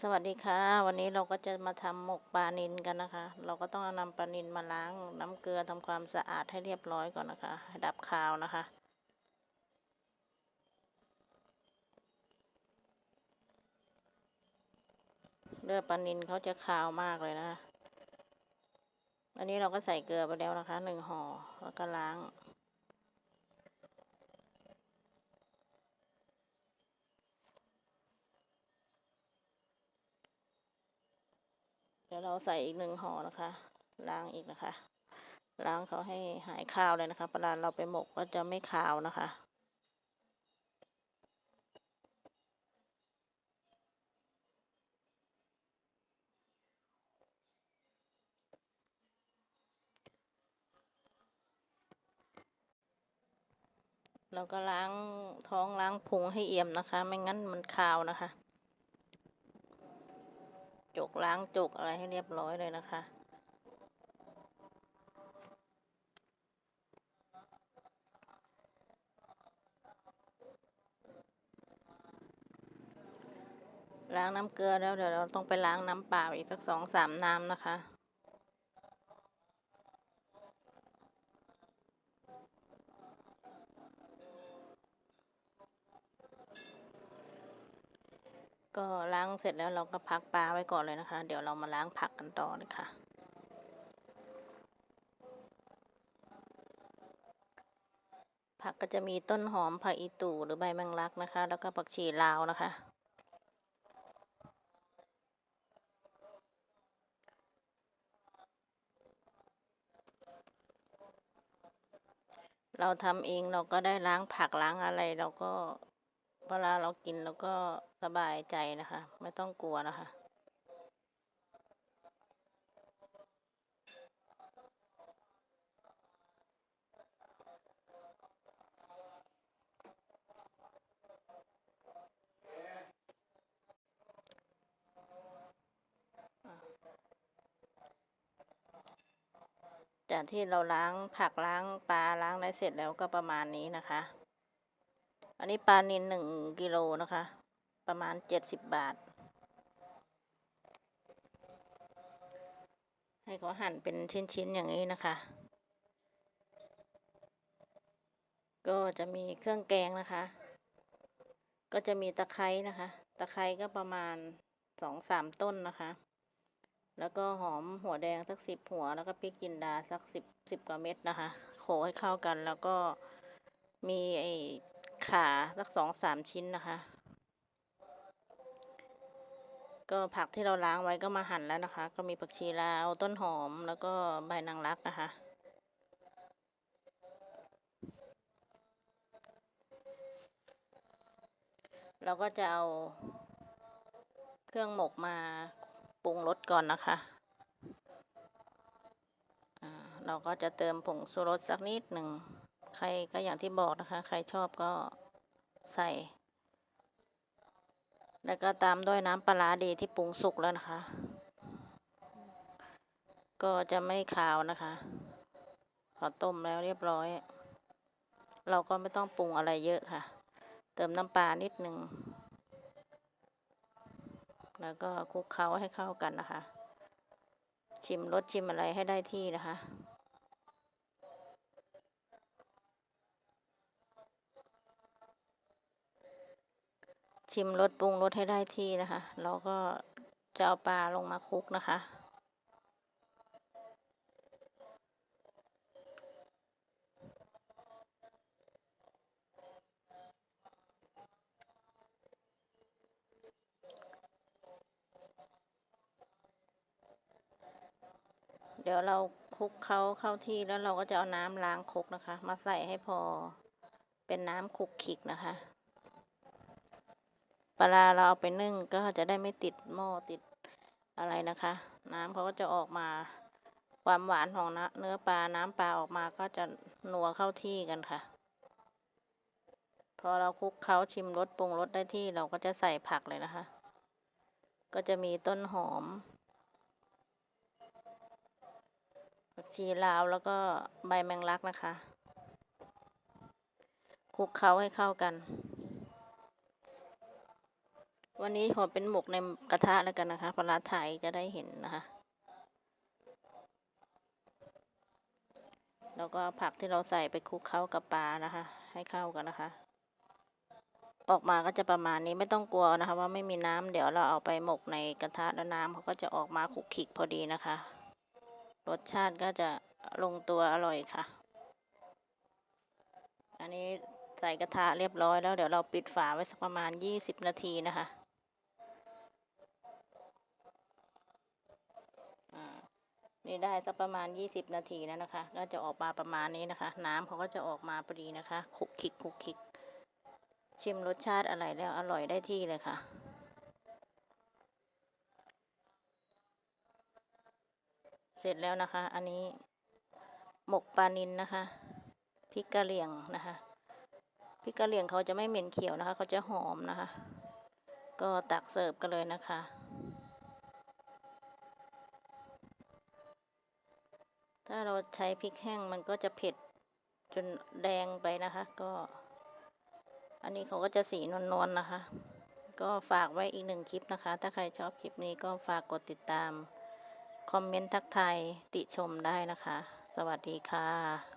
สวัสดีค่ะ วันนี้เราก็จะมาทำหมกปลานิลกันนะคะ เราก็ต้องเอานำปลานิลมาล้างน้ำเกลือทำความสะอาดให้เรียบร้อยก่อนนะคะให้ดับคาวนะคะ เลือดปลานิลเขาจะคาวมากเลยนะคะอันนี้เราก็ใส่เกลือไปแล้วนะคะหนึ่งห่อแล้วก็ล้าง เดี๋ยวเราใส่อีกหนึ่งห่อนะคะ ล้างอีกนะคะ ล้างเขาให้หายคาวเลยนะคะเวลาเราไปหมกก็จะไม่คาวนะคะเราก็ล้างท้องล้างพุงให้เอี่ยมนะคะ ไม่งั้นมันคาวนะคะ ล้างจกอะไรให้เรียบร้อยเลยนะคะ ล้างน้ำเกลือแล้วเดี๋ยวเราต้องไปล้างน้ำเปล่าอีกสักสองสามน้ำนะคะ ก็ล้างเสร็จแล้วเราก็พักปลาไว้ก่อนเลยนะคะ เดี๋ยวเรามาล้างผักกันต่อเลยค่ะ ผักก็จะมีต้นหอมผักอีตู่หรือใบแมงลักนะคะ แล้วก็ผักชีลาวนะคะ เราทำเองเราก็ได้ล้างผักล้างอะไรเราก็ เวลาเรากินเราก็สบายใจนะคะ ไม่ต้องกลัวนะคะ จากที่เราล้างผักล้างปลาล้างอะไรเสร็จแล้วก็ประมาณนี้นะคะ อันนี้ปลานิลหนึ่งกิโลนะคะ ประมาณเจ็ดสิบบาท ให้เขาหั่นเป็นชิ้นๆอย่างนี้นะคะ ก็จะมีเครื่องแกงนะคะ ก็จะมีตะไคร้นะคะ ตะไคร้ก็ประมาณสองสามต้นนะคะ แล้วก็หอมหัวแดงสักสิบหัว แล้วก็พริกจินดาสักสิบสิบกว่าเม็ดนะคะ โขให้เข้ากันแล้วก็มีไอ ขาสักสองสามชิ้นนะคะ ก็ผักที่เราล้างไว้ก็มาหั่นแล้วนะคะ ก็มีผักชีลาวต้นหอมแล้วก็ใบนางรักนะคะ เราก็จะเอาเครื่องหมกมาปรุงรสก่อนนะคะเราก็จะเติมผงชูรสสักนิดหนึ่ง ใครก็อย่างที่บอกนะคะ ใครชอบก็ใส่ แล้วก็ตามด้วยน้ำปลาดีที่ปรุงสุกแล้วนะคะ ก็จะไม่คาวนะคะ พอต้มแล้วเรียบร้อย เราก็ไม่ต้องปรุงอะไรเยอะค่ะ เติมน้ำปลานิดหนึ่งแล้วก็คลุกเคล้าให้เข้ากันนะคะ ชิมรสชิมอะไรให้ได้ที่นะคะ ชิมรสปรุงรสให้ได้ที่นะคะ เราก็จะเอาปลาลงมาคลุกนะคะ เดี๋ยวเราคลุกเขาเข้าที่แล้วเราก็จะเอาน้ำล้างครกนะคะ มาใส่ให้พอเป็นน้ำคลุกคลิกนะคะ ปลาเราเอาไปนึ่งก็จะได้ไม่ติดหม้อติดอะไรนะคะ น้ำเขาก็จะออกมาความหวานของเนื้อปลาน้ำปลาออกมาก็จะนัวเข้าที่กันค่ะ พอเราคลุกเขาชิมรสปรุงรสได้ที่เราก็จะใส่ผักเลยนะคะ ก็จะมีต้นหอมผักชีลาวแล้วก็ใบแมงลักนะคะคลุกเคล้าให้เข้ากัน วันนี้ขอเป็นหมกในกระทะแล้วกันนะคะปลาร้าไทยจะได้เห็นนะคะ แล้วก็ผักที่เราใส่ไปคลุกเข้ากับปลานะคะ ให้เข้ากันนะคะ ออกมาก็จะประมาณนี้ไม่ต้องกลัวนะคะ ว่าไม่มีน้ำเดี๋ยวเราเอาไปหมกในกระทะแล้วน้ำเขาก็จะออกมาขลุกขลิกพอดีนะคะ รสชาติก็จะลงตัวอร่อยค่ะ อันนี้ใส่กระทะเรียบร้อยแล้วเดี๋ยวเราปิดฝาไว้สักประมาณ 20 นาทีนะคะอ่า นี่ได้สักประมาณ 20 นาทีแล้วนะคะ ก็จะออกมาประมาณนี้นะคะ น้ำเขาก็จะออกมาพอดีนะคะคุกคิกคุกคิก ชิมรสชาติอะไรแล้วอร่อยได้ที่เลยค่ะเสร็จแล้วนะคะ อันนี้หมกปลานินนะคะ พริกกะเหรี่ยงนะคะ พริกกะเหรี่ยงเขาจะไม่เหม็นเขียวนะคะ เขาจะหอมนะคะ ก็ตักเสิร์ฟกันเลยนะคะ ถ้าเราใช้พริกแห้งมันก็จะเผ็ดจนแดงไปนะคะ ก็ อันนี้เขาก็จะสีนวลๆนะคะ ก็ฝากไว้อีกหนึ่งคลิปนะคะ ถ้าใครชอบคลิปนี้ก็ฝากกดติดตาม คอมเมนต์ทักทายติชมได้นะคะ สวัสดีค่ะ